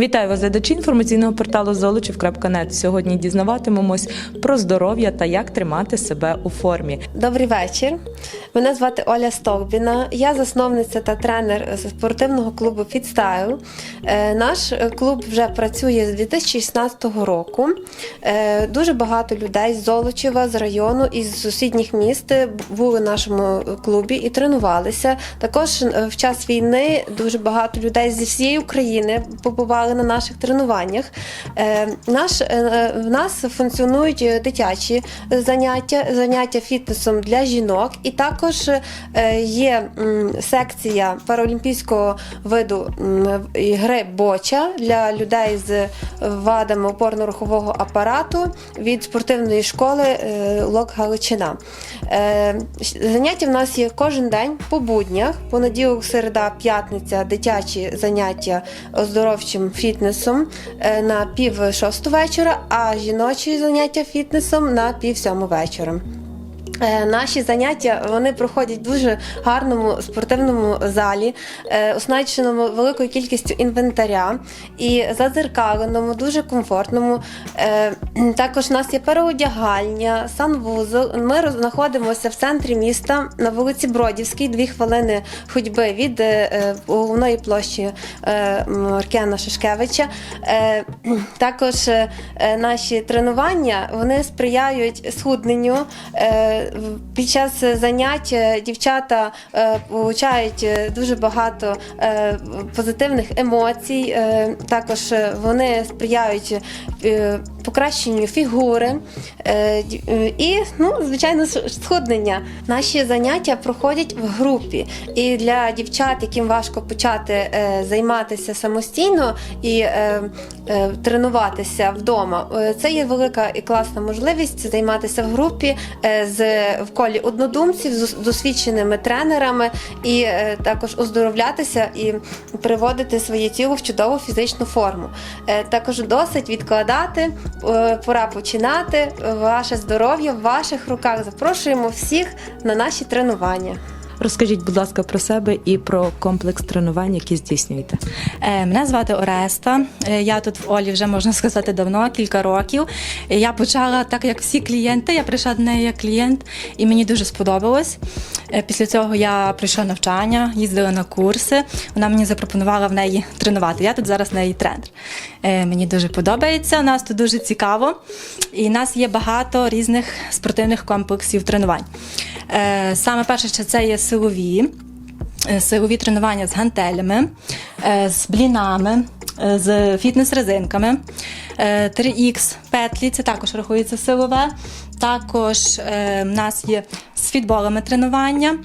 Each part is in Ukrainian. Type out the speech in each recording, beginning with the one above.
Вітаю вас, глядачі інформаційного порталу Золочів.нет. Сьогодні дізнаватимемось про здоров'я та як тримати себе у формі. Добрий вечір. Мене звати Оля Стовбіна. Я засновниця та тренер спортивного клубу Фітстайл. Е, Наш клуб вже працює з 2016 року. Е, Дуже багато людей з Золочева, з району і з сусідніх міст були в нашому клубі і тренувалися. Також в час війни дуже багато людей зі всієї України побували на наших тренуваннях. Е, Наш, е, в нас функціонують е, дитячі заняття, заняття фітнесом для жінок, і також є секція паралімпійського виду гри боча для людей з вадами опорно-рухового апарату від спортивної школи Лок Галичина. Заняття в нас є кожен день по буднях, понеділок, середа, п'ятниця, дитячі заняття оздоровчим фітнесом е, на пів шосту вечора, а жіночі заняття фітнесом на пів сьому вечора. Е, Наші заняття вони проходять в дуже гарному спортивному залі, е, оснащеному великою кількістю інвентаря і зазеркаленому, дуже комфортному. Е, Також у нас є переодягальня, санвузол. Ми знаходимося в центрі міста на вулиці Бродівській, дві хвилини ходьби від головної площі Маркіана Шишкевича. Також наші тренування вони сприяють схудненню. Е, Під час занять е, дівчата е, получають е, дуже багато е, позитивних емоцій. Е, Також е, вони сприяють е, покращенню фігури е, і, ну, звичайно, схуднення. Наші заняття проходять в групі. І для дівчат, яким важко почати е, займатися самостійно і е, тренуватися вдома, це є велика і класна можливість займатися в групі з в колі однодумців з досвідченими тренерами і також оздоровлятися і приводити своє тіло в чудову фізичну форму. Також досить відкладати, пора починати. Ваше здоров'я в ваших руках. Запрошуємо всіх на наші тренування. Розкажіть, будь ласка, про себе і про комплекс тренувань, які здійснюєте. Е, Мене звати Ореста. Е, Я тут в Олі вже можна сказати давно, кілька років. Е, Я почала так, як всі клієнти. Я прийшла до неї як клієнт, і мені дуже сподобалось. Після цього я прийшла навчання, їздила на курси. Вона мені запропонувала в неї тренувати. Я тут зараз неї тренер. Мені дуже подобається. У нас тут дуже цікаво. І в нас є багато різних спортивних комплексів тренувань. Е, Саме перше, що це є силові. Е, силові тренування з гантелями, е, з блінами, з фітнес-резинками. Е, 3х петлі це також рахується силове. Також в нас є з фітболами тренування,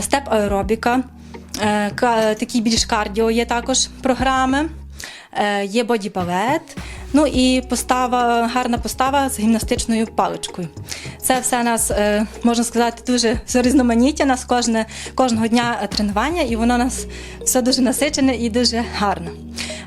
степ аеробіка, е, такі більш кардіо є також програми. Є боді-балет, ну і постава, гарна постава з гімнастичною паличкою. Це все нас, е, можна сказати, дуже різноманіття. Нас кожне, кожного дня е, тренування, і воно нас все дуже насичене і дуже гарно.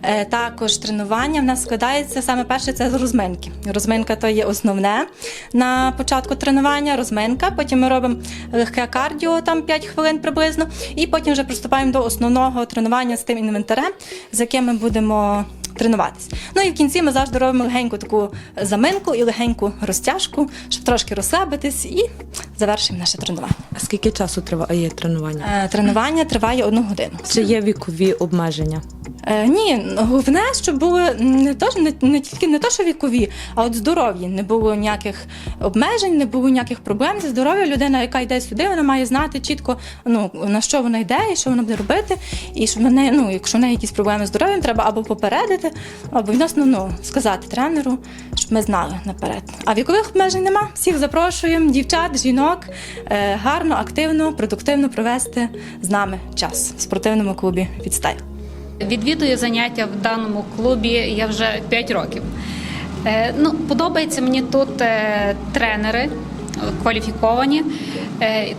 Е, Також тренування в нас складається саме перше це з розминки. Розминка то є основне на початку тренування, розминка. Потім ми робимо легке кардіо, там 5 хвилин приблизно, і потім вже приступаємо до основного тренування з тим інвентарем, з яким ми будемо тренуватись. Ну і в кінці ми завжди робимо легеньку таку заминку і легеньку розтяжку, щоб трошки розслабитись і завершимо наше тренування. А скільки часу триває тренування? Е, Тренування триває одну годину. Чи є вікові обмеження? Е, ні, головне, щоб були не то не, не тільки не то, що вікові, а от здоров'ї. Не було ніяких обмежень, не було ніяких проблем зі здоров'ям. Людина, яка йде сюди, вона має знати чітко, ну на що вона йде і що вона буде робити. І щоб мене, ну, якщо в неї якісь проблеми з здоров'ям, треба або попередити, або відносно ну, сказати тренеру, щоб ми знали наперед. А вікових обмежень нема. Всіх запрошуємо, дівчат, жінок, е, гарно, активно, продуктивно провести з нами час в спортивному клубі «Відстайл». Відвідую заняття в даному клубі я вже 5 років. Е, ну, подобається мені тут е, тренери е, кваліфіковані.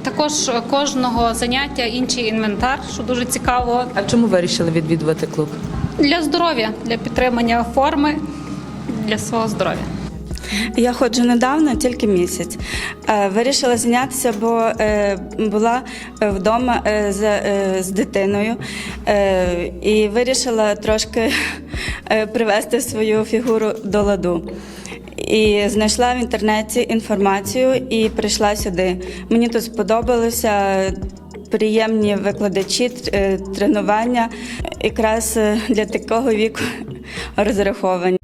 Також кожного заняття інший інвентар, що дуже цікаво А чому вирішили відвідувати клуб? для здоров'я, для підтримання форми, для свого здоров'я. Я ходжу недавно, тільки місяць. Е, Вирішила зайнятися, бо е, була вдома е, з, е, з дитиною і вирішила трошки привести свою фігуру до ладу. І знайшла в інтернеті інформацію і прийшла сюди. Мені тут сподобалося. Приємні викладачі, тренування якраз для такого віку розраховані.